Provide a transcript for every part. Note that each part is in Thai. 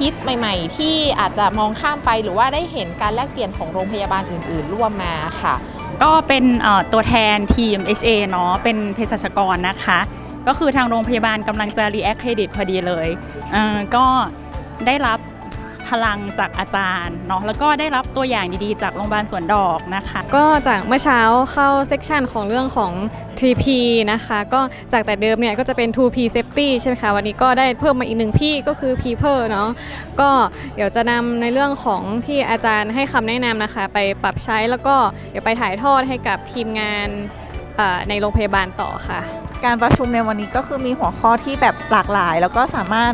คิดใหม่ๆ ที่อาจจะมองข้ามไปหรือว่าได้เห็นการแลกเปลี่ยนของโรงพยาบาลอื่น ๆ ร่วมมาค่ะ ก็เป็นตัวแทนทีม HA เนาะเป็นเภสัชกรนะคะ ก็คือทางโรงพยาบาลกำลังจะรีแอคเครดิตพอดีเลย ก็ได้รับ พลังจากอาจารย์เนาะแล้วก็ได้รับตัวอย่างดีๆ จากโรงพยาบาลสวนดอกนะคะ ก็จากเมื่อเช้าเข้าเซกชันของเรื่องของ 3P นะคะ ก็จากแต่เดิมเนี่ยก็จะเป็น 2P safety ใช่ไหมคะวันนี้ก็ได้เพิ่มมาอีกหนึ่งพี่ก็คือ people เนาะก็เดี๋ยวจะนำในเรื่องของที่อาจารย์ให้คำแนะนำนะคะ ไปปรับใช้แล้วก็เดี๋ยวไปถ่ายทอดให้กับทีมงานเอ่อในโรงพยาบาลต่อค่ะ การประชุมในวันนี้ก็คือมีหัวข้อที่แบบหลากหลาย แล้วก็สามารถ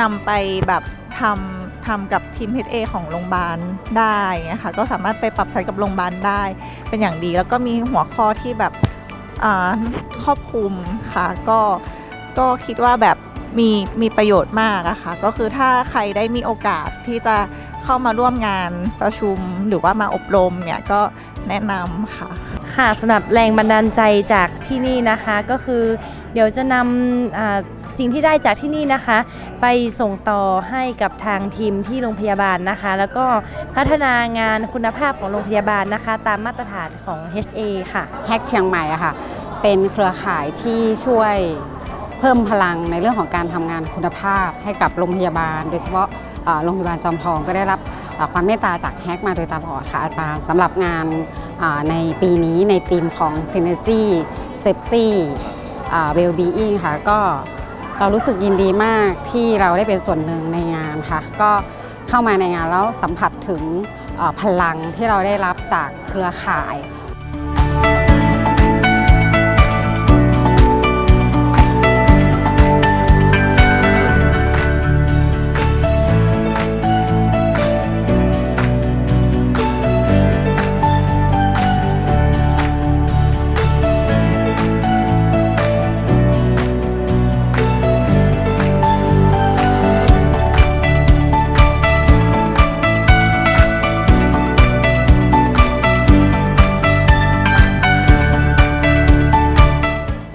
นำไปแบบทำ ทำกับทีม HA ของโรงพยาบาลได้นะคะก็สามารถไปปรับใช้กับโรงพยาบาลได้ เป็นอย่างดีแล้วก็มีหัวข้อที่แบบครอบคลุมค่ะก็ก็คิดว่าแบบมีมีประโยชน์มากอะค่ะก็คือถ้าใครได้มีโอกาสที่จะเข้ามาร่วมงานประชุมหรือว่ามาอบรมเนี่ยก็แนะนำค่ะ ค่ะสำหรับแรงบันดาลใจจากที่นี่นะคะก็คือ เดี๋ยวจะนำสิ่งที่ได้จากที่นี่นะคะ ไปส่งต่อให้กับทางทีมที่โรงพยาบาลนะคะ แล้วก็พัฒนางานคุณภาพของโรงพยาบาลนะคะ ตามมาตรฐานของ HA ค่ะแฮกเชียงใหม่อะค่ะ เป็นเครือข่ายที่ช่วยเพิ่มพลังในเรื่องของการทำงานคุณภาพให้กับโรงพยาบาล โดยเฉพาะโรงพยาบาลจอมทองก็ได้รับความเมตตาจากแฮกมาโดยตลอดค่ะอาจารย์สำหรับงาน ในปีนี้ในธีมของ Synergy Safety Well-being ค่ะก็เรารู้สึกยินดีมากที่เราได้เป็นส่วนหนึ่งในงานค่ะ ก็เข้ามาในงานแล้วสัมผัสถึงพลังที่เราได้รับจากเครือข่าย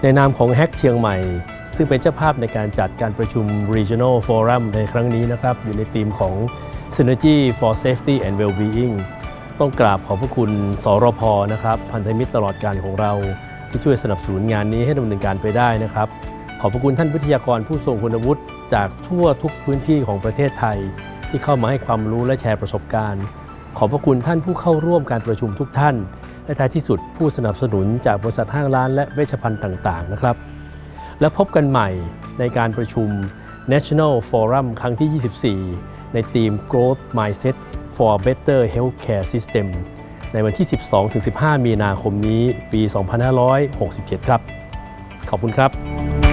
ในนามของแฮกเชียงใหม่ ซึ่งเป็นเจ้าภาพในการจัดการประชุม Regional Forum ในครั้งนี้นะครับ อยู่ในธีมของ Synergy for Safety and Wellbeing ต้องกราบขอบพระคุณสรพนะครับ พันธมิตรตลอดการของเรา ที่ช่วยสนับสนุนงานนี้ให้ดำเนินการไปได้นะครับ ขอบพระคุณท่านวิทยากรผู้ทรงคุณวุฒิจากทั่วทุกพื้นที่ของประเทศไทย ที่เข้ามาให้ความรู้และแชร์ประสบการณ์ ขอบพระคุณท่านผู้เข้าร่วมการประชุมทุกท่าน และท้ายที่สุดผู้สนับสนุนจากบริษัทห้างร้านและเวชภัณฑ์ต่าง ๆ นะครับ และพบกันใหม่ในการประชุม National Forum ครั้งที่ 24 ในทีม Growth Mindset for Better Healthcare System ในวันที่ 12-15 มีนาคมนี้ปี 2567 ครับ ขอบคุณครับ